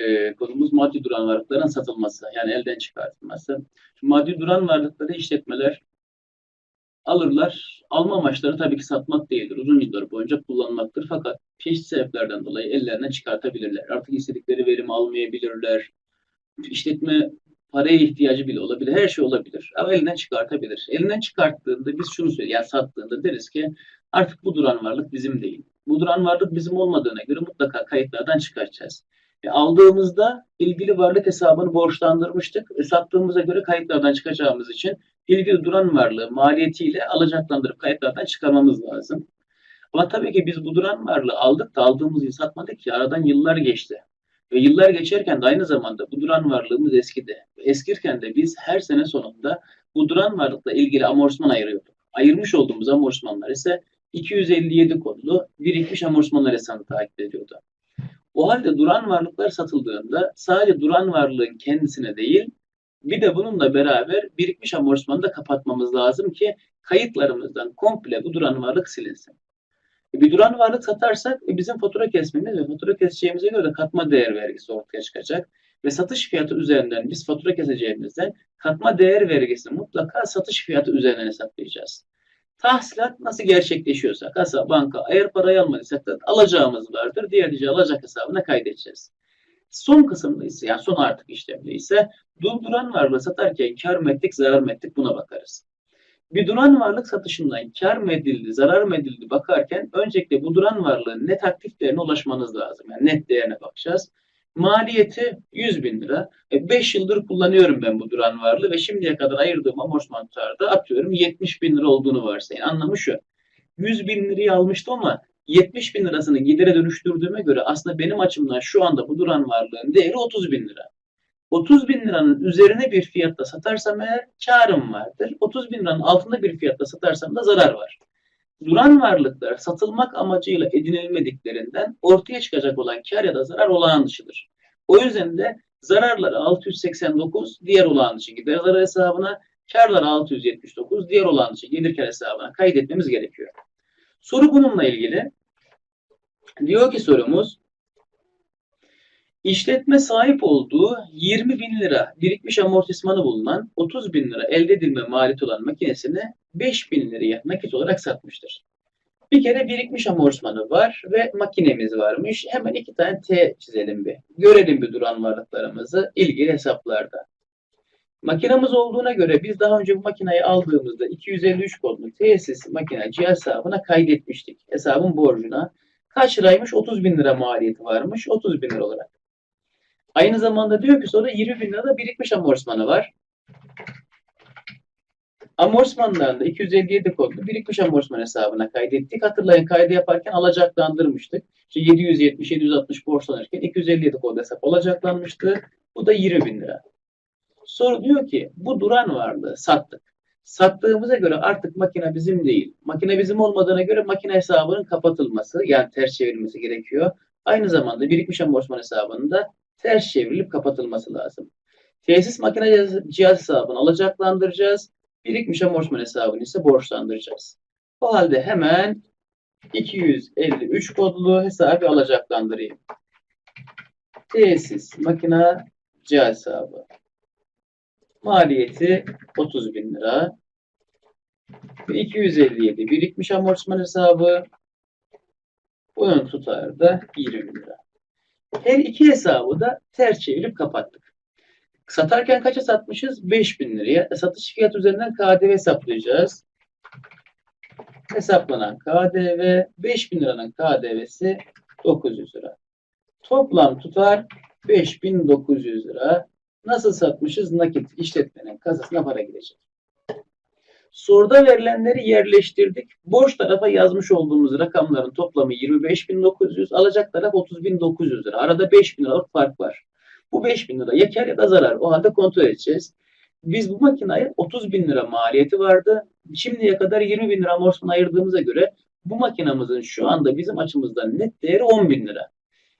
e, konumuz maddi duran varlıkların satılması yani elden çıkartılması. Şimdi maddi duran varlıkları işletmeler alırlar. Alma amaçları tabii ki satmak değildir. Uzun yıllar boyunca kullanmaktır. Fakat çeşitli sebeplerden dolayı ellerinden çıkartabilirler. Artık istedikleri verimi almayabilirler. İşletme paraya ihtiyacı bile olabilir. Her şey olabilir. Ama elinden çıkartabilir. Elinden çıkarttığında biz şunu söylüyoruz. Yani sattığında deriz ki artık bu duran varlık bizim değil. Bu duran varlık bizim olmadığına göre mutlaka kayıtlardan çıkartacağız. E, aldığımızda ilgili varlık hesabını borçlandırmıştık. E, sattığımıza göre kayıtlardan çıkacağımız için ilgili duran varlığı maliyetiyle alacaklandırıp kayıtlardan çıkarmamız lazım. Ama tabii ki biz bu duran varlığı aldık da aldığımız yıl satmadık ki aradan yıllar geçti. Ve yıllar geçerken de aynı zamanda bu duran varlığımız eskidi. Eskirken de biz her sene sonunda bu duran varlıkla ilgili amortisman ayırıyorduk. Ayırmış olduğumuz amortismanlar ise 257 kodlu birikmiş amortismanlar hesabını takip ediyordu. O halde duran varlıklar satıldığında sadece duran varlığın kendisine değil bir de bununla beraber birikmiş amortismanı da kapatmamız lazım ki kayıtlarımızdan komple bu duran varlık silinsin. E, bir duran varlık satarsak e, bizim fatura kesmemiz ve fatura keseceğimize göre katma değer vergisi ortaya çıkacak. Ve satış fiyatı üzerinden biz fatura keseceğimizden katma değer vergisini mutlaka satış fiyatı üzerinden hesaplayacağız. Tahsilat nasıl gerçekleşiyorsa kasa, banka eğer parayı almadıysak da alacağımız vardır. Diğer diye alacak hesabına kaydedeceğiz. Son kısımda ise yani son artık işlemde ise durduran varlığı satarken kar mı ettik, zarar mı ettik buna bakarız. Bir duran varlık satışından kar mı edildi, zarar mı edildi bakarken öncelikle bu duran varlığın net aktif değerine ulaşmanız lazım. Yani net değerine bakacağız. Maliyeti 100 bin lira. 5 yıldır kullanıyorum ben bu duran varlığı ve şimdiye kadar ayırdığım amortisman tutarda atıyorum 70 bin lira olduğunu varsayın. Anlamı şu. 100 bin lirayı almıştım ama 70 bin lirasını gidere dönüştürdüğüme göre aslında benim açımdan şu anda bu duran varlığın değeri 30 bin lira. 30 bin liranın üzerine bir fiyatta satarsam eğer karım vardır. 30 bin liranın altında bir fiyatta satarsam da zarar var. Duran varlıklar satılmak amacıyla edinilmediklerinden ortaya çıkacak olan kar ya da zarar olağan dışıdır. O yüzden de zararları 689 diğer olağan dışı gider zarar hesabına, karlar 679 diğer olağan dışı gelir kar hesabına kaydetmemiz gerekiyor. Soru bununla ilgili. Diyor ki sorumuz İşletme sahip olduğu 20 bin lira birikmiş amortismanı bulunan 30 bin lira elde edilme maliyeti olan makinesini 5 bin liraya nakit olarak satmıştır. Bir kere birikmiş amortismanı var ve makinemiz varmış. Hemen iki tane T çizelim bir. Görelim bir duran varlıklarımızı ilgili hesaplarda. Makinamız olduğuna göre biz daha önce bu makinayı aldığımızda 253 kodlu tesis makine cihaz hesabına kaydetmiştik. Hesabın borcuna. Kaç liraymış? 30 bin lira maliyeti varmış. 30 bin lira olarak. Aynı zamanda diyor ki sonra 20 bin lirada birikmiş amortismanı var. Amortismanlarında 257 kodlu birikmiş amortisman hesabına kaydettik. Hatırlayın kaydı yaparken alacaklandırmıştık. İşte 770, 760 borçlanırken 257 kod hesap alacaklanmıştı. Bu da 20 bin lira. Soru diyor ki bu duran varlığı sattık. Sattığımıza göre artık makine bizim değil. Makine bizim olmadığına göre makine hesabının kapatılması yani ters çevrilmesi gerekiyor. Aynı zamanda birikmiş amortisman hesabının da ters çevrilip kapatılması lazım. Tesis makine cihaz hesabını alacaklandıracağız. Birikmiş amortisman hesabını ise borçlandıracağız. O halde hemen 253 kodlu hesabı alacaklandırayım. Tesis makine cihaz hesabı. Maliyeti 30 bin lira. Ve 257 birikmiş amortisman hesabı. Bunun tutarı da 20 bin lira. Her iki hesabı da ters çevirip kapattık. Satarken kaça satmışız? 5000 liraya. E, satış fiyatı üzerinden KDV hesaplayacağız. Hesaplanan KDV 5000 liranın KDV'si 900 lira. Toplam tutar 5900 lira. Nasıl satmışız? Nakit işletmenin kasasına para gidecek. Soruda verilenleri yerleştirdik. Borç tarafa yazmış olduğumuz rakamların toplamı 25.900, alacak taraf 30.900 lira. Arada 5.000 liralık fark var. Bu 5.000 lira ya kar ya da zarar. O halde kontrol edeceğiz. Biz bu makineye 30 bin lira maliyeti vardı. Şimdiye kadar 20 bin lira amortisman ayırdığımıza göre bu makinamızın şu anda bizim açımızdan net değeri 10 bin lira.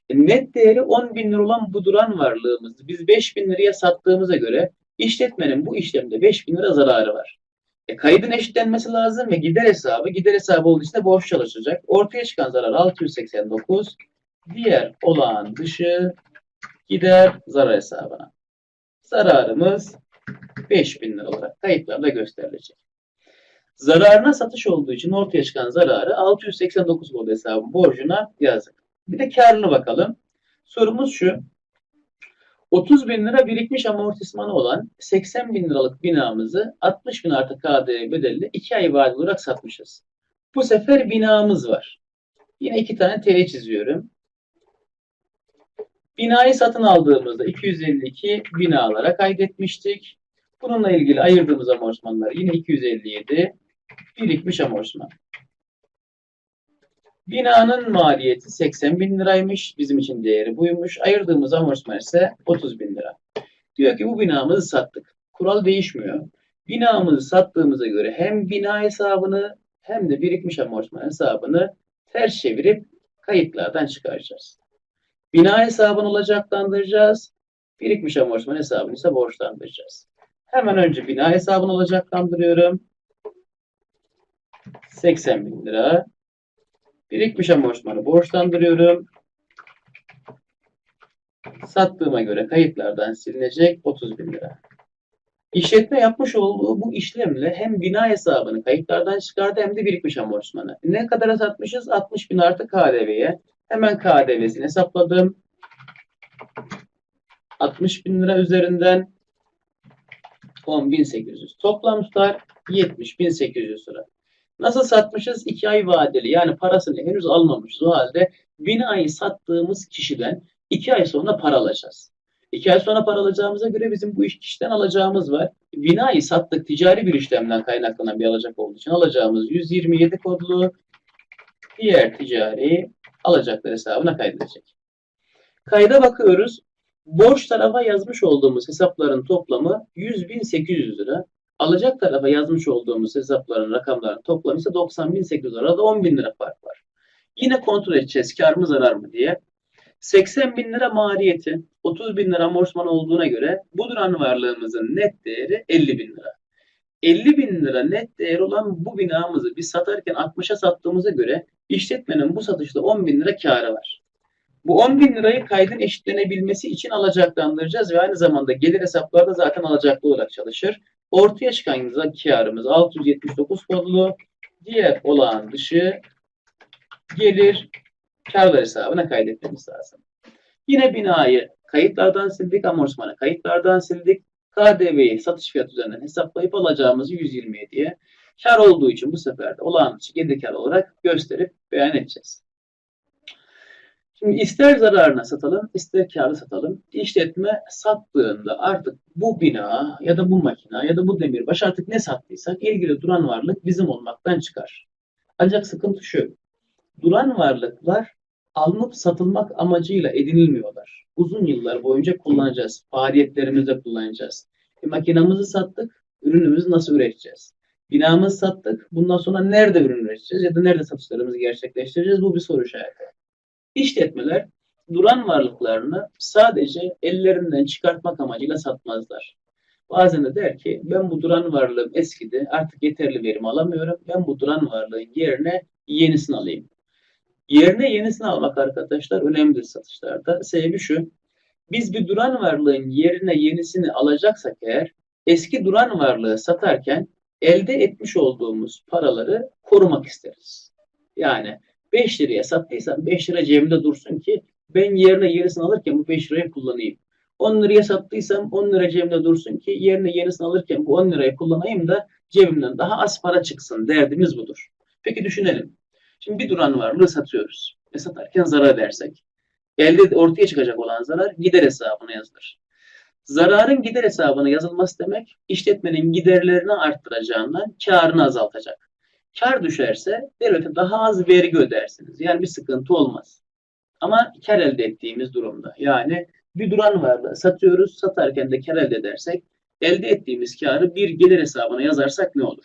E, net değeri 10 bin lira olan bu duran varlığımızı biz 5 bin liraya sattığımıza göre işletmenin bu işlemde 5 bin lira zararı var. E, kaydın eşitlenmesi lazım ve gider hesabı, gider hesabı olduğu için de borç çalışacak. Ortaya çıkan zarar 689, diğer olağan dışı gider zarar hesabına. Zararımız 5000 lira olarak kayıtlarda gösterilecek. Zararına satış olduğu için ortaya çıkan zararı 689 oldu hesabın borcuna yazdık. Bir de karını bakalım. Sorumuz şu. 30 bin lira birikmiş amortismanı olan 80 bin liralık binamızı 60 bin artı KDV bedeliyle 2 ay vadeli olarak satmışız. Bu sefer binamız var. Yine iki tane TL çiziyorum. Binayı satın aldığımızda 252 binalara kaydetmiştik. Bununla ilgili ayırdığımız amortismanlar yine 257 birikmiş amortisman. Binanın maliyeti 80 bin liraymış. Bizim için değeri buymuş. Ayırdığımız amortisman ise 30 bin lira. Diyor ki bu binamızı sattık. Kural değişmiyor. Binamızı sattığımıza göre hem bina hesabını hem de birikmiş amortisman hesabını ters çevirip kayıtlardan çıkaracağız. Bina hesabını olacaklandıracağız. Birikmiş amortisman hesabını ise borçlandıracağız. Hemen önce bina hesabını olacaklandırıyorum. 80 bin lira. Birikmiş amortismanı borçlandırıyorum. Sattığıma göre kayıtlardan silinecek 30 bin lira. İşletme yapmış olduğu bu işlemle hem bina hesabını kayıtlardan çıkardı hem de birikmiş amortismanı. Ne kadara satmışız? 60 bin artı KDV'ye. Hemen KDV'sini hesapladım. 60 bin lira üzerinden 10.800. Toplam tutar 70.800 lira. Nasıl satmışız? 2 ay vadeli. Yani parasını henüz almamışız. O halde binayı sattığımız kişiden 2 ay sonra para alacağız. 2 ay sonra para alacağımıza göre bizim bu iş kişiden alacağımız var. Binayı sattık ticari bir işlemden kaynaklanan bir alacak olduğu için alacağımız 127 kodlu diğer ticari alacaklar hesabına kaydedilecek. Kayda bakıyoruz. Borç tarafa yazmış olduğumuz hesapların toplamı 100.800 lira. Alacak tarafa yazmış olduğumuz hesapların rakamların toplamı ise 90.800 lira. Arada 10.000 lira fark var. Yine kontrol edeceğiz kar mı zarar mı diye. 80 bin lira maliyeti, 30 bin lira amortisman olduğuna göre bu duran varlığımızın net değeri 50 bin lira. 50 bin lira net değeri olan bu binamızı biz satarken 60'a sattığımıza göre işletmenin bu satışta 10 bin lira karı var. Bu 10 bin lirayı kaydın eşitlenebilmesi için alacaklandıracağız ve aynı zamanda gelir hesaplarda zaten alacaklı olarak çalışır. Ortaya çıkan karımız 679 kodlu, diğer olağan dışı gelir karlar hesabına kaydetmemiz lazım. Yine binayı kayıtlardan sildik, amortismanı kayıtlardan sildik. KDV'yi satış fiyatı üzerinden hesaplayıp alacağımızı 127'ye kar olduğu için bu sefer de olağan dışı gelir kar olarak gösterip beyan edeceğiz. Şimdi ister zararına satalım, ister karlı satalım. İşletme sattığında artık bu bina ya da bu makina ya da bu demirbaş artık ne sattıysak ilgili duran varlık bizim olmaktan çıkar. Ancak sıkıntı şu. Duran varlıklar alınıp satılmak amacıyla edinilmiyorlar. Uzun yıllar boyunca kullanacağız. Faaliyetlerimizde kullanacağız. E, makinamızı sattık, ürünümüzü nasıl üreteceğiz? Binamızı sattık, bundan sonra nerede ürün üreteceğiz ya da nerede satışlarımızı gerçekleştireceğiz? Bu bir soru işareti. İşletmeler duran varlıklarını sadece ellerinden çıkartmak amacıyla satmazlar. Bazen de der ki ben bu duran varlığım eskidi artık yeterli verim alamıyorum. Ben bu duran varlığın yerine yenisini alayım. Yerine yenisini almak arkadaşlar önemlidir satışlarda. Sebebi şu. Biz bir duran varlığın yerine yenisini alacaksak eğer eski duran varlığı satarken elde etmiş olduğumuz paraları korumak isteriz. Yani 5 liraya sattıysam 5 lira cebimde dursun ki ben yerine yenisini alırken bu 5 lirayı kullanayım. 10 liraya sattıysam 10 lira cebimde dursun ki yerine yenisini alırken bu 10 lirayı kullanayım da cebimden daha az para çıksın. Derdimiz budur. Peki düşünelim. Şimdi bir duran varlığı satıyoruz. Ve satarken zarar edersek. Elde ortaya çıkacak olan zarar gider hesabına yazılır. Zararın gider hesabına yazılması demek işletmenin giderlerini arttıracağından karını azaltacak. Kar düşerse devlete daha az vergi ödersiniz. Yani bir sıkıntı olmaz. Ama kar elde ettiğimiz durumda. Yani bir duran varlığı satıyoruz. Satarken de kar elde edersek elde ettiğimiz karı bir gelir hesabına yazarsak ne olur?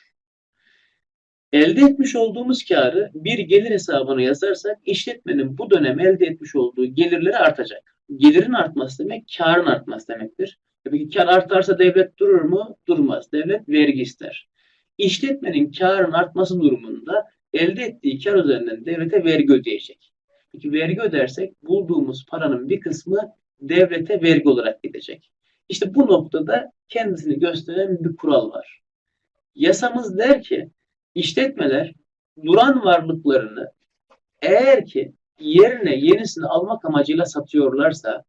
Elde etmiş olduğumuz karı bir gelir hesabına yazarsak işletmenin bu dönem elde etmiş olduğu gelirleri artacak. Gelirin artması demek karın artması demektir. Peki kar artarsa devlet durur mu? Durmaz. Devlet vergi ister. İşletmenin karın artması durumunda elde ettiği kar üzerinden devlete vergi ödeyecek. Peki vergi ödersek bulduğumuz paranın bir kısmı devlete vergi olarak gidecek. İşte bu noktada kendisini gösteren bir kural var. Yasamız der ki işletmeler duran varlıklarını eğer ki yerine yenisini almak amacıyla satıyorlarsa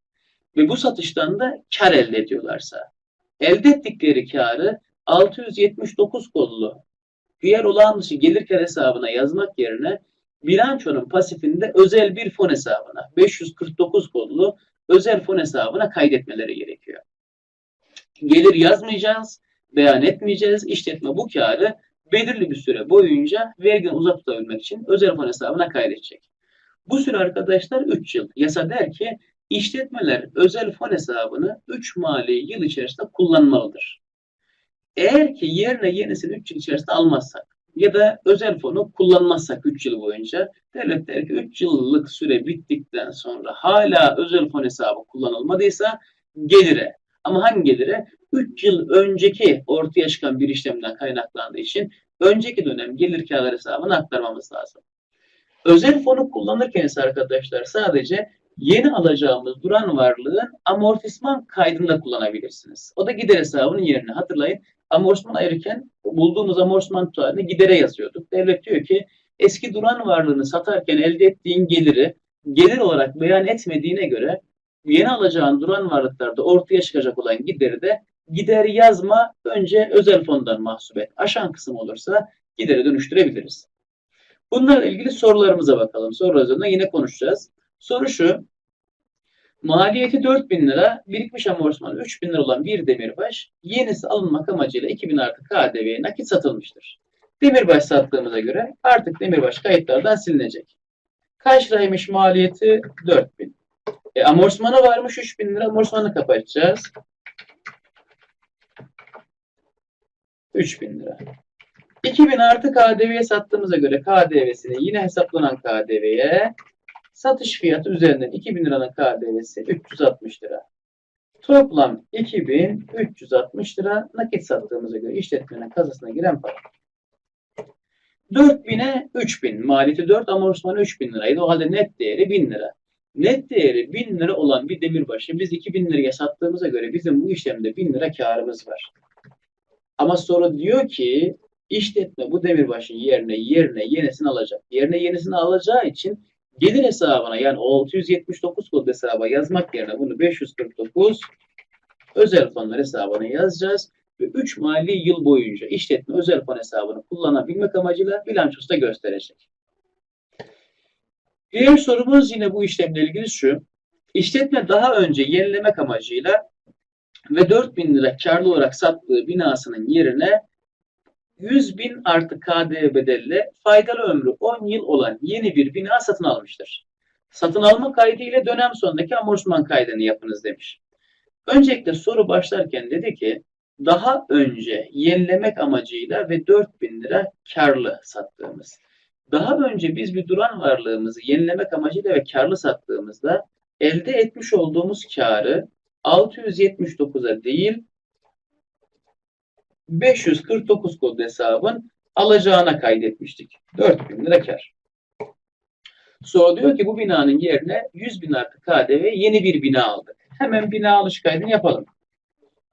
ve bu satıştan da kar elde ediyorlarsa elde ettikleri karı 679 kodlu diğer olağan gelir kar hesabına yazmak yerine bilançonun pasifinde özel bir fon hesabına 549 kodlu özel fon hesabına kaydetmeleri gerekiyor. Gelir yazmayacağız, beyan etmeyeceğiz. İşletme bu karı belirli bir süre boyunca vergiden uzak tutabilmek için özel fon hesabına kaydedecek. Bu süre arkadaşlar 3 yıl. Yasa der ki işletmeler özel fon hesabını 3 mali yıl içerisinde kullanmalıdır. Eğer ki yerine yenisini 3 yıl içerisinde almazsak ya da özel fonu kullanmazsak 3 yıl boyunca devlet der ki 3 yıllık süre bittikten sonra hala özel fon hesabı kullanılmadıysa gelire ama hangi gelire? 3 yıl önceki ortaya çıkan bir işlemden kaynaklandığı için önceki dönem gelir kârlar hesabına aktarmamız lazım. Özel fonu kullanırken ise arkadaşlar sadece yeni alacağımız duran varlığın amortisman kaydında kullanabilirsiniz. O da gider hesabının yerine. Hatırlayın amortisman ayırırken bulduğumuz amortisman tutarını gidere yazıyorduk. Devlet diyor ki eski duran varlığını satarken elde ettiğin geliri gelir olarak beyan etmediğine göre yeni alacağın duran varlıklarda ortaya çıkacak olan gideri de gider yazma önce özel fondan mahsup et. Aşan kısım olursa gidere dönüştürebiliriz. Bunlarla ilgili sorularımıza bakalım. Soru üzerinde yine konuşacağız. Soru şu. Maliyeti 4000 lira, birikmiş amortisman 3000 lira olan bir demirbaş yenisi alınmak amacıyla 2000 artı KDV'ye nakit satılmıştır. Demirbaş sattığımıza göre artık demirbaş kayıtlardan silinecek. Kaç liraymış maliyeti? 4000. E, amortismanı varmış 3000 lira. Amortismanı kapatacağız. 3000 lira. 2000 artı KDV'ye sattığımıza göre KDV'sini yine hesaplanan KDV'ye satış fiyatı üzerinden 2000 liranın KDV'si 360 lira. Toplam 2360 lira nakit sattığımıza göre işletmenin kasasına giren para. 4000'e 3000 maliyeti 4 amortismanı 3000 liraydı. O halde net değeri 1000 lira. Net değeri 1000 lira olan bir demirbaşı biz 2000 liraya sattığımıza göre bizim bu işlemde 1000 lira karımız var. Ama soru diyor ki işletme bu demirbaşın yerine yerine yenisini alacak. Yerine yenisini alacağı için gelir hesabına yani 679 kod hesaba yazmak yerine bunu 549 özel fonlar hesabına yazacağız ve 3 mali yıl boyunca işletme özel fon hesabını kullanabilmek amacıyla bilançosu gösterecek. Diğer sorumuz yine bu işlemle ilgili şu. İşletme daha önce yenilemek amacıyla ve 4000 lira karlı olarak sattığı binasının yerine 100 bin artı KDV bedelle faydalı ömrü 10 yıl olan yeni bir bina satın almıştır. Satın alma kaydı ile dönem sonundaki amortisman kaydını yapınız demiş. Öncelikle soru başlarken dedi ki daha önce yenilemek amacıyla ve 4000 lira karlı sattığımız. Daha önce biz bir duran varlığımızı yenilemek amacıyla ve karlı sattığımızda elde etmiş olduğumuz karı 679'a değil 549 kod hesabın alacağına kaydetmiştik. 4000 lira kar. Sonra diyor ki bu binanın yerine 100 bin artı KDV yeni bir bina aldık. Hemen bina alış kaydını yapalım.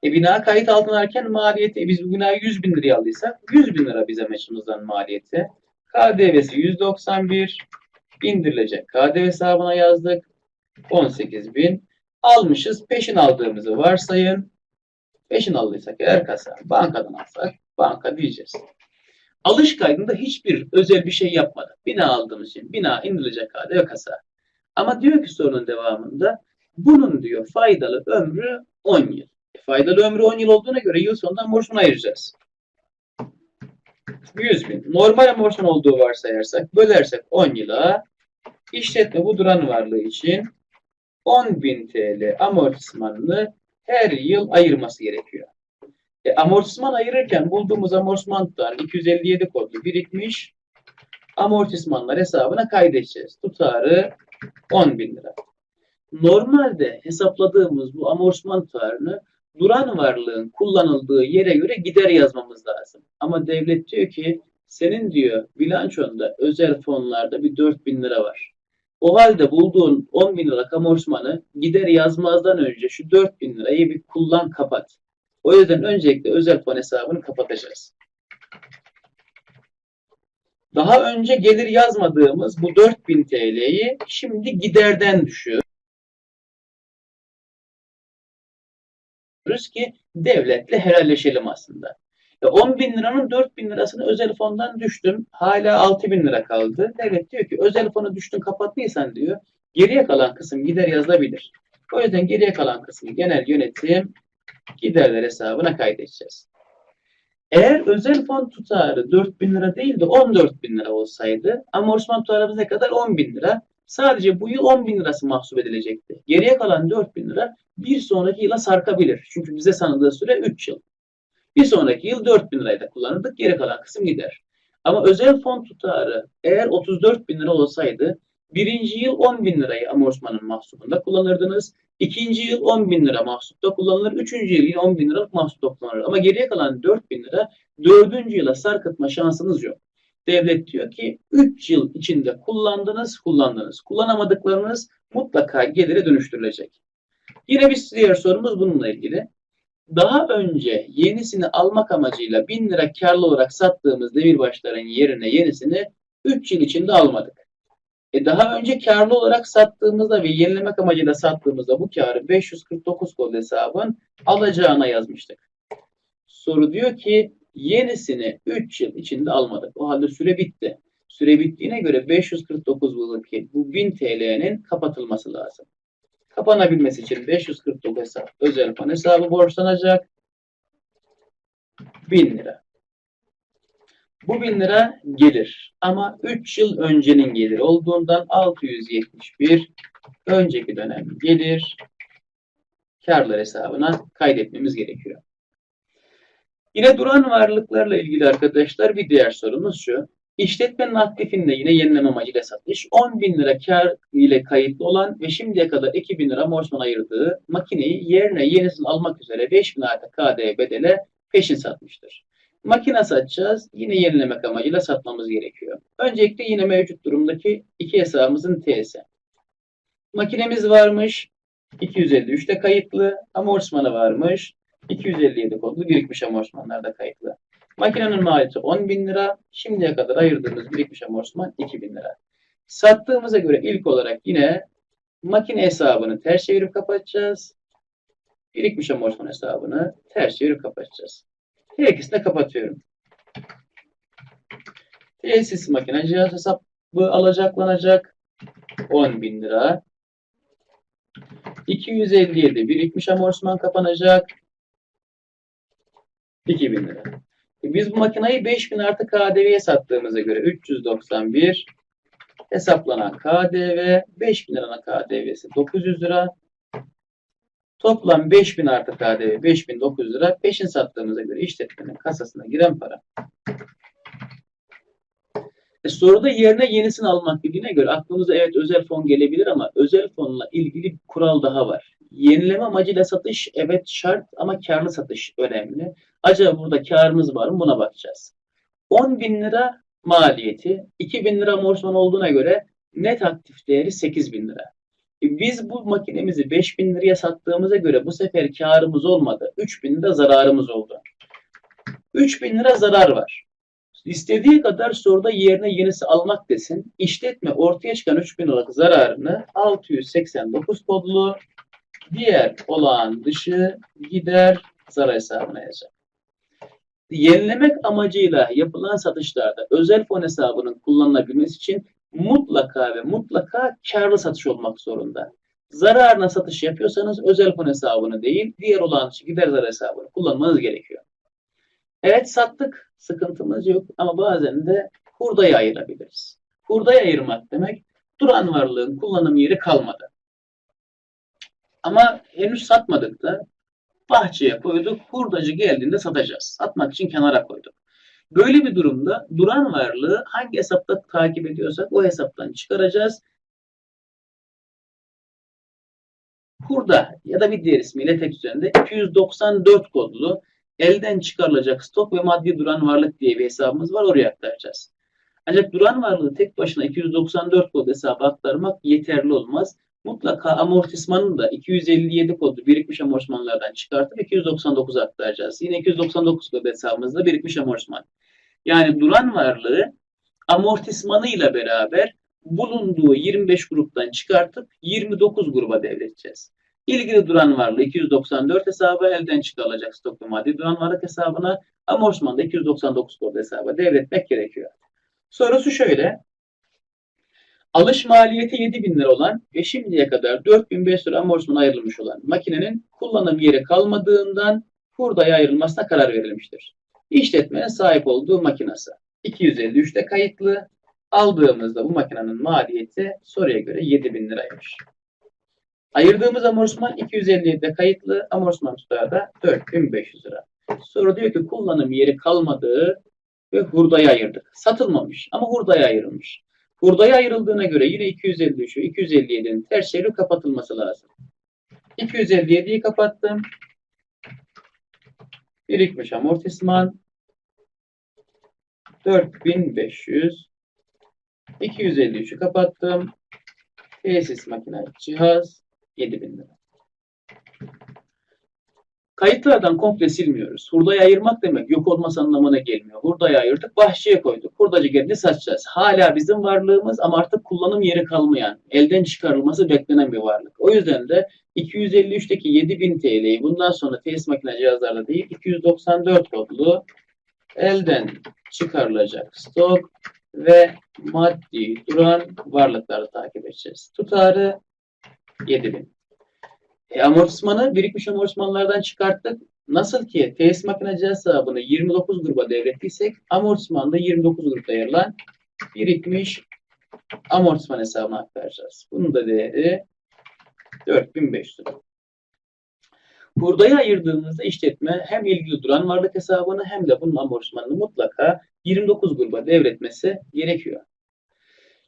E bina kayıt altına alırken maliyeti e biz bu binayı 100 bin liraya aldıysak 100 bin lira bize meçhumuzdan maliyeti. KDV'si 191 indirilecek. KDV hesabına yazdık. 18 bin. Almışız. Peşin aldığımızı varsayın. Peşin aldıysak eğer kasa bankadan alsak banka diyeceğiz. Alış kaydında hiçbir özel bir şey yapmadık. Bina aldığımız için bina indirilecek KDV kasa. Ama diyor ki sorunun devamında bunun diyor faydalı ömrü 10 yıl. E, faydalı ömrü 10 yıl olduğuna göre yıl sonunda amortisman ayıracağız. 100 bin. Normal amortisman olduğu varsayarsak bölersek 10 yıla işletme bu duran varlığı için 10.000 TL amortismanını her yıl ayırması gerekiyor. E, amortisman ayırırken bulduğumuz amortisman tutarı 257 kodlu birikmiş. Amortismanlar hesabına kaydedeceğiz. Tutarı 10 bin lira. Normalde hesapladığımız bu amortisman tutarını duran varlığın kullanıldığı yere göre gider yazmamız lazım. Ama devlet diyor ki senin diyor bilançonda özel fonlarda bir 4 bin lira var. O halde bulduğun 10 bin lira amortismanı gider yazmazdan önce şu 4 bin lirayı bir kullan kapat. O yüzden öncelikle özel fon hesabını kapatacağız. Daha önce gelir yazmadığımız bu 4000 TL'yi şimdi giderden düşüyoruz ki devletle helalleşelim aslında. E 10 bin liranın 4 bin lirasını özel fondan düştüm. Hala 6 bin lira kaldı. Devlet diyor ki özel fonu düştün kapattıysan diyor. Geriye kalan kısım gider yazılabilir. O yüzden geriye kalan kısmı genel yönetim giderler hesabına kaydedeceğiz. Eğer özel fon tutarı 4 bin lira değil de 14 bin lira olsaydı amortisman tutarımız ne kadar? 10 bin lira. Sadece bu yıl 10 bin lirası mahsup edilecekti. Geriye kalan 4 bin lira bir sonraki yıla sarkabilir. Çünkü bize sanıldığı süre 3 yıl. Bir sonraki yıl 4 bin lirayı da kullanırdık. Geri kalan kısım gider. Ama özel fon tutarı eğer 34 bin lira olsaydı birinci yıl 10 bin lirayı amortismanın mahsubunda kullanırdınız. İkinci yıl 10 bin lira mahsupta kullanılır. Üçüncü yıl yine 10 bin liralık mahsupta kullanılır. Ama geriye kalan 4 bin lira dördüncü yıla sarkıtma şansınız yok. Devlet diyor ki 3 yıl içinde kullandınız, kullandınız. Kullanamadıklarınız mutlaka gelire dönüştürülecek. Yine bir diğer sorumuz bununla ilgili. Daha önce yenisini almak amacıyla 1000 lira karlı olarak sattığımız demirbaşların yerine yenisini 3 yıl içinde almadık. E daha önce karlı olarak sattığımızda ve yenilemek amacıyla sattığımızda bu karı 549 kod hesabın alacağına yazmıştık. Soru diyor ki yenisini 3 yıl içinde almadık. O halde süre bitti. Süre bittiğine göre 549 yıllık bu 1000 TL'nin kapatılması lazım. Kapanabilmesi için 549 hesap özel fon hesabı borçlanacak. 1000 lira. Bu 1000 lira gelir. Ama 3 yıl öncenin gelir olduğundan 671 önceki dönem gelir karlar hesabına kaydetmemiz gerekiyor. Yine duran varlıklarla ilgili arkadaşlar bir diğer sorumuz şu. İşletmenin aktifinde yine yenileme amacıyla satış 10 bin lira kar ile kayıtlı olan ve şimdiye kadar 2 bin lira amortisman ayırdığı makineyi yerine yenisini almak üzere 5 bin artı KDV bedele peşin satmıştır. Makine satacağız. Yine yenilemek amacıyla satmamız gerekiyor. Öncelikle yine mevcut durumdaki iki hesabımızın T'si. Makinemiz varmış. 253'te kayıtlı. Amortismanı varmış. 257 kodlu birikmiş amortismanlar da kayıtlı. Makinenin maliyeti 10 bin lira. Şimdiye kadar ayırdığımız birikmiş amortisman 2 bin lira. Sattığımıza göre ilk olarak yine makine hesabını ters çevirip kapatacağız. Birikmiş amortisman hesabını ters çevirip kapatacağız. Her ikisini de kapatıyorum. Tesis makine cihaz hesabı alacaklanacak 10 bin lira. 257 birikmiş amortisman kapanacak 2000 lira. E biz bu makinayı 5000 artı KDV'ye sattığımıza göre 391 hesaplanan KDV 5000 liranın KDV'si 900 lira. Toplam 5000 artı KDV 5900 lira. Peşin sattığımıza göre işletmenin kasasına giren para. E soruda yerine yenisini almak dediğine göre aklımıza evet özel fon gelebilir ama özel fonla ilgili bir kural daha var. Yenileme amacıyla satış evet şart ama karlı satış önemli. Acaba burada karımız var mı buna bakacağız. 10 bin lira maliyeti 2 bin lira amortisman olduğuna göre net aktif değeri 8 bin lira. E biz bu makinemizi 5 bin liraya sattığımıza göre bu sefer karımız olmadı. 3 bin lira zararımız oldu. 3 bin lira zarar var. İstediği kadar soruda yerine yenisi almak desin. İşletme ortaya çıkan 3 bin liralık zararını 689 kodlu diğer olağan dışı gider zarar hesabına yazacak. Yenilemek amacıyla yapılan satışlarda özel fon hesabının kullanılabilmesi için mutlaka ve mutlaka karlı satış olmak zorunda. Zararına satış yapıyorsanız özel fon hesabını değil, diğer olan dışı gider zarar hesabını kullanmanız gerekiyor. Evet sattık, sıkıntımız yok ama bazen de hurdaya ayırabiliriz. Hurdaya ayırmak demek duran varlığın kullanım yeri kalmadı. Ama henüz satmadık da bahçeye koyduk. Hurdacı geldiğinde satacağız. Satmak için kenara koyduk. Böyle bir durumda duran varlığı hangi hesapta takip ediyorsak o hesaptan çıkaracağız. Hurda ya da bir diğer ismiyle tek üzerinde 294 kodlu elden çıkarılacak stok ve maddi duran varlık diye bir hesabımız var. Oraya aktaracağız. Ancak duran varlığı tek başına 294 kod hesaba aktarmak yeterli olmaz. Mutlaka amortismanın da 257 kodlu birikmiş amortismanlardan çıkartıp 299 aktaracağız. Yine 299 kod hesabımızda birikmiş amortisman. Yani duran varlığı amortismanıyla beraber bulunduğu 25 gruptan çıkartıp 29 gruba devredeceğiz. İlgili duran varlığı 294 hesaba elden çıkarılacak stok ve maddi duran varlık hesabına amortismanı da 299 kod hesaba devretmek gerekiyor. Sorusu şöyle. Alış maliyeti 7000 lira olan ve şimdiye kadar 4500 lira amortisman ayrılmış olan makinenin kullanım yeri kalmadığından hurdaya ayrılmasına karar verilmiştir. İşletmenin sahip olduğu makinası 253'te kayıtlı. Aldığımızda bu makinenin maliyeti soruya göre 7000 liraymış. Ayırdığımız amortisman 257'de kayıtlı. Amortisman tutarı da 4500 lira. Soru diyor ki kullanım yeri kalmadığı ve hurdaya ayırdık. Satılmamış ama hurdaya ayrılmış. Hurdaya ayrıldığına göre yine 253'ü 257'nin ters çevirip kapatılması lazım. 257'yi kapattım. Birikmiş amortisman 4500 253'ü kapattım. Tesis makine cihaz 7000 lira. Kayıtlardan komple silmiyoruz. Hurdaya ayırmak demek yok olması anlamına gelmiyor. Hurdaya ayırdık, bahçeye koyduk. Hurdacı geldi satacağız. Hala bizim varlığımız ama artık kullanım yeri kalmayan, elden çıkarılması beklenen bir varlık. O yüzden de 253'teki 7000 TL'yi bundan sonra tesis makine cihazlarla değil 294 kodlu elden çıkarılacak stok ve maddi duran varlıkları takip edeceğiz. Tutarı 7000. E, amortismanı birikmiş amortismanlardan çıkarttık. Nasıl ki tesis makineci hesabını 29 gruba devrettiysek amortismanı da 29 grupta yer alan birikmiş amortisman hesabına aktaracağız. Bunun da değeri 4500 lira. Hurdaya ayırdığımızda işletme hem ilgili duran varlık hesabını hem de bunun amortismanını mutlaka 29 gruba devretmesi gerekiyor.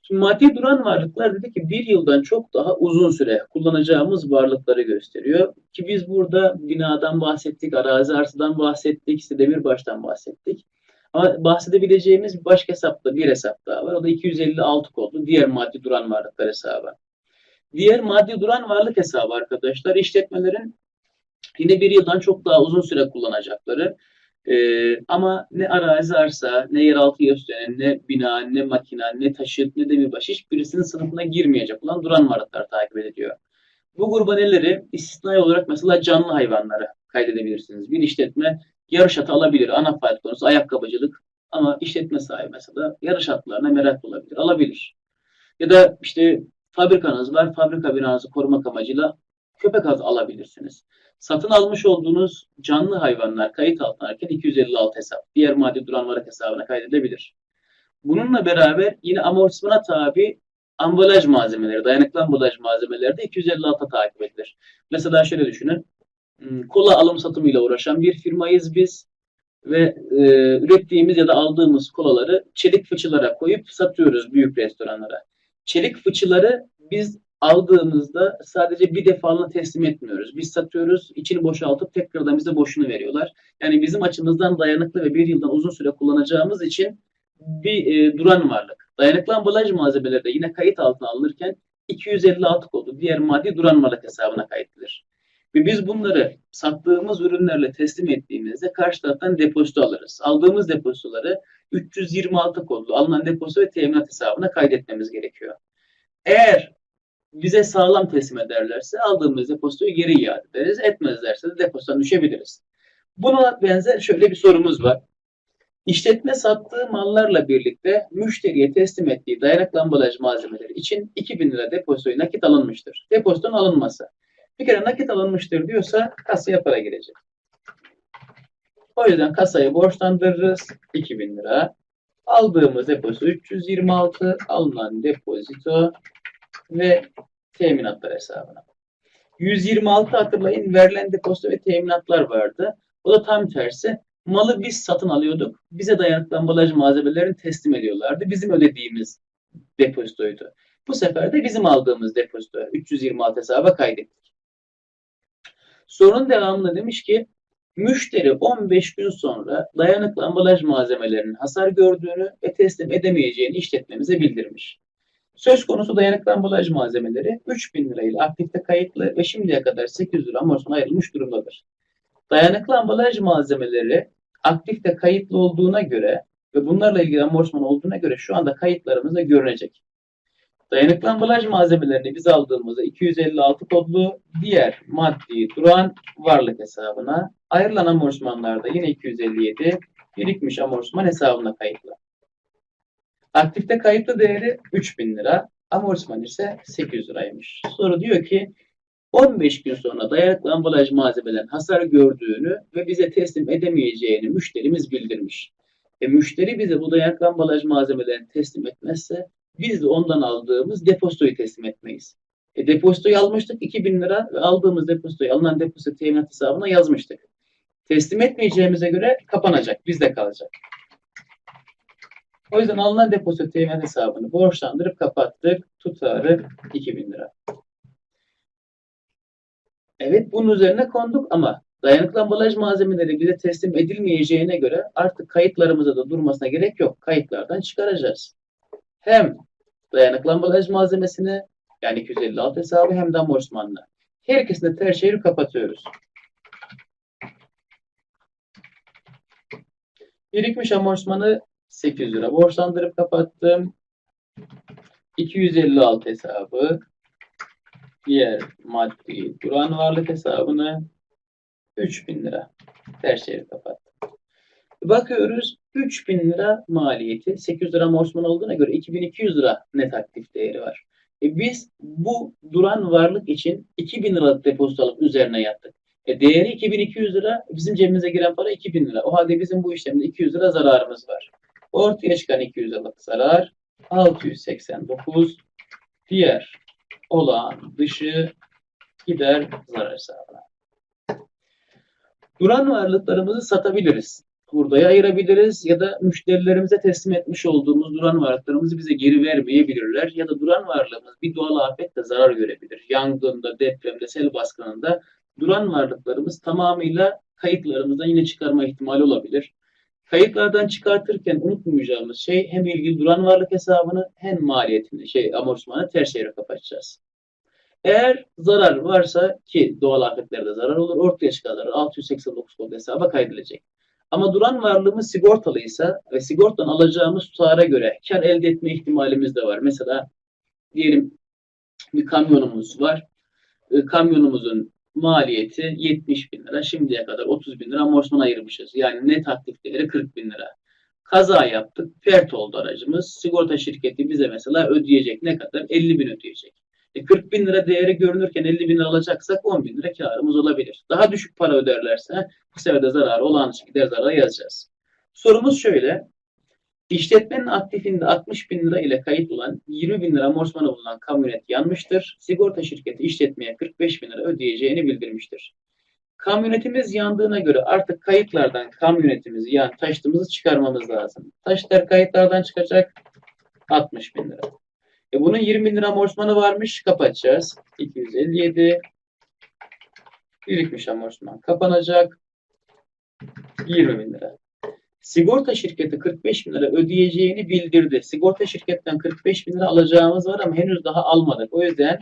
Şimdi maddi duran varlıklar dedi ki bir yıldan çok daha uzun süre kullanacağımız varlıkları gösteriyor. Ki biz burada binadan bahsettik, arazi arsadan bahsettik, işte demirbaştan bahsettik. Ama bahsedebileceğimiz bir başka hesapta bir hesap daha var. O da 256 kodlu diğer maddi duran varlıklar hesabı. Diğer maddi duran varlık hesabı arkadaşlar işletmelerin yine bir yıldan çok daha uzun süre kullanacakları ee, ama ne arazi arsa, ne yeraltı gösteren, ne bina, ne makina, ne taşıt, ne demirbaş hiçbirisinin sınıfına girmeyecek olan duran varlıklar takip ediliyor. Bu gruba neleri? İstisnai olarak mesela canlı hayvanları kaydedebilirsiniz. Bir işletme yarış atı alabilir. Ana fayda konusu ayakkabıcılık. Ama işletme sahibi mesela yarış atlarına merak olabilir. Alabilir. Ya da işte fabrikanız var. Fabrika binanızı korumak amacıyla köpek az alabilirsiniz. Satın almış olduğunuz canlı hayvanlar kayıt altına alırken 256 hesap. Diğer maddi duran varlık hesabına kaydedilebilir. Bununla beraber yine amortismana tabi ambalaj malzemeleri, dayanıklı ambalaj malzemeleri de 256 takip edilir. Mesela şöyle düşünün. Hmm, Kola alım satımıyla uğraşan bir firmayız biz ve e, ürettiğimiz ya da aldığımız kolaları çelik fıçılara koyup satıyoruz büyük restoranlara. Çelik fıçıları biz aldığımızda sadece bir defalığına teslim etmiyoruz. Biz satıyoruz, içini boşaltıp tekrardan bize boşunu veriyorlar. Yani bizim açımızdan dayanıklı ve bir yıldan uzun süre kullanacağımız için bir e, duran varlık. Dayanıklı ambalaj malzemeleri de yine kayıt altına alınırken 256 kodu diğer maddi duran varlık hesabına kaydedilir. Ve biz bunları sattığımız ürünlerle teslim ettiğimizde karşı taraftan depozito alırız. Aldığımız depozitoları 326 kodlu alınan depozito ve teminat hesabına kaydetmemiz gerekiyor. Eğer bize sağlam teslim ederlerse aldığımız depozitoyu geri iade ederiz. Etmezlerse de depozitodan düşebiliriz. Buna benzer şöyle bir sorumuz var. İşletme sattığı mallarla birlikte müşteriye teslim ettiği dayanıklı ambalaj malzemeleri için 2000 lira depozitoyu nakit alınmıştır. Depozitonun alınması. Bir kere nakit alınmıştır diyorsa kasaya para girecek. O yüzden kasayı borçlandırırız. 2000 lira. Aldığımız depozito 326. Alınan depozito ve teminatlar hesabına. 126 hatırlayın verilen depozito ve teminatlar vardı. O da tam tersi. Malı biz satın alıyorduk. Bize dayanıklı ambalaj malzemelerini teslim ediyorlardı. Bizim ödediğimiz depozitoydu. Bu sefer de bizim aldığımız depozito 326 hesaba kaydettik. Sorunun devamında demiş ki Müşteri 15 gün sonra dayanıklı ambalaj malzemelerinin hasar gördüğünü ve teslim edemeyeceğini işletmemize bildirmiş. Söz konusu dayanıklı ambalaj malzemeleri 3000 lira ile aktifte kayıtlı ve şimdiye kadar 800 lira amortisman ayrılmış durumdadır. Dayanıklı ambalaj malzemeleri aktifte kayıtlı olduğuna göre ve bunlarla ilgili amortisman olduğuna göre şu anda kayıtlarımızda görünecek. Dayanıklı ambalaj malzemelerini biz aldığımızda 256 kodlu diğer maddi duran varlık hesabına ayrılan amortismanlarda yine 257 birikmiş amortisman hesabına kayıtlı. Aktifte kayıtlı değeri 3000 lira, amortisman ise 800 liraymış. Soru diyor ki 15 gün sonra dayanıklı ambalaj malzemelerin hasar gördüğünü ve bize teslim edemeyeceğini müşterimiz bildirmiş. E müşteri bize bu dayanıklı ambalaj malzemelerini teslim etmezse biz de ondan aldığımız depozitoyu teslim etmeyiz. E depozitoyu almıştık 2000 lira ve aldığımız depozitoyu alınan depozito teminat hesabına yazmıştık. Teslim etmeyeceğimize göre kapanacak, bizde kalacak. O yüzden alınan depozito teminat hesabını borçlandırıp kapattık. Tutarı 2000 lira. Evet bunun üzerine konduk ama dayanıklı ambalaj malzemeleri bize teslim edilmeyeceğine göre artık kayıtlarımıza da durmasına gerek yok. Kayıtlardan çıkaracağız. Hem dayanıklı ambalaj malzemesini yani 256 hesabı hem de amortismanla. Her ikisini ters çevirip kapatıyoruz. Birikmiş amortismanı 800 lira borçlandırıp kapattım. 256 hesabı diğer maddi duran varlık hesabını 3000 lira ters kapattım. Bakıyoruz 3000 lira maliyeti 800 lira amortisman olduğuna göre 2200 lira net aktif değeri var. E biz bu duran varlık için 2000 liralık depozito alıp üzerine yattık. E değeri 2200 lira, bizim cebimize giren para 2000 lira. O halde bizim bu işlemde 200 lira zararımız var. Ortaya çıkan 200 liralık zarar 689 diğer olağan dışı gider zarar hesabına. Duran varlıklarımızı satabiliriz. Hurdaya ayırabiliriz ya da müşterilerimize teslim etmiş olduğumuz duran varlıklarımızı bize geri vermeyebilirler. Ya da duran varlığımız bir doğal afetle zarar görebilir. Yangında, depremde, sel baskınında duran varlıklarımız tamamıyla kayıtlarımızdan yine çıkarma ihtimali olabilir. Kayıtlardan çıkartırken unutmayacağımız şey hem ilgili duran varlık hesabını hem maliyetini, şey amortismanı ters çevre kapatacağız. Eğer zarar varsa ki doğal afetlerde zarar olur ortaya çıkan zarar 689 kod hesaba kaydedilecek. Ama duran varlığımız sigortalıysa ve sigortadan alacağımız tutara göre kar elde etme ihtimalimiz de var. Mesela diyelim bir kamyonumuz var. E, kamyonumuzun maliyeti 70 bin lira. Şimdiye kadar 30 bin lira amortisman ayırmışız. Yani net aktif değeri 40 bin lira. Kaza yaptık. Pert oldu aracımız. Sigorta şirketi bize mesela ödeyecek ne kadar? 50 bin ödeyecek. E 40 bin lira değeri görünürken 50 bin lira alacaksak 10 bin lira karımız olabilir. Daha düşük para öderlerse bu sefer de zararı olan gider zararı yazacağız. Sorumuz şöyle. İşletmenin aktifinde 60 bin lira ile kayıt olan 20 bin lira amortismanı bulunan kamyonet yanmıştır. Sigorta şirketi işletmeye 45 bin lira ödeyeceğini bildirmiştir. Kamyonetimiz yandığına göre artık kayıtlardan kamyonetimizi yani taşıtımızı çıkarmamız lazım. Taşlar kayıtlardan çıkacak 60 bin lira. E bunun 20 bin lira amortismanı varmış kapatacağız. 257 birikmiş amortisman kapanacak. 20 bin lira. Sigorta şirketi 45 bin lira ödeyeceğini bildirdi. Sigorta şirketten 45 bin lira alacağımız var ama henüz daha almadık. O yüzden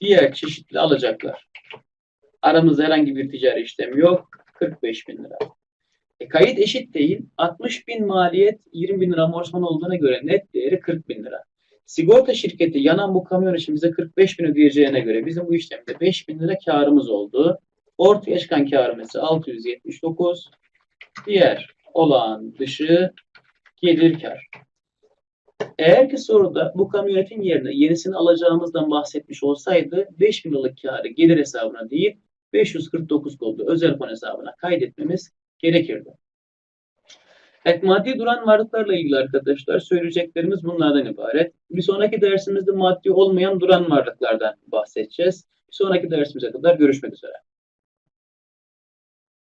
diğer çeşitli alacaklar. Aramızda herhangi bir ticari işlem yok. 45 bin lira. E, kayıt eşit değil. 60 bin maliyet 20 bin lira amortisman olduğuna göre net değeri 40 bin lira. Sigorta şirketi yanan bu kamyon için bize 45 bin ödeyeceğine göre bizim bu işlemde 5 bin lira karımız oldu. Ortaya çıkan karımız 679. Diğer olağan dışı gelir kar. Eğer ki soruda bu kamyonetin yerine yenisini alacağımızdan bahsetmiş olsaydı 5 bin liralık karı gelir hesabına değil 549 koldu özel fon hesabına kaydetmemiz gerekirdi. Evet, maddi duran varlıklarla ilgili arkadaşlar söyleyeceklerimiz bunlardan ibaret. Bir sonraki dersimizde maddi olmayan duran varlıklardan bahsedeceğiz. Bir sonraki dersimize kadar görüşmek üzere.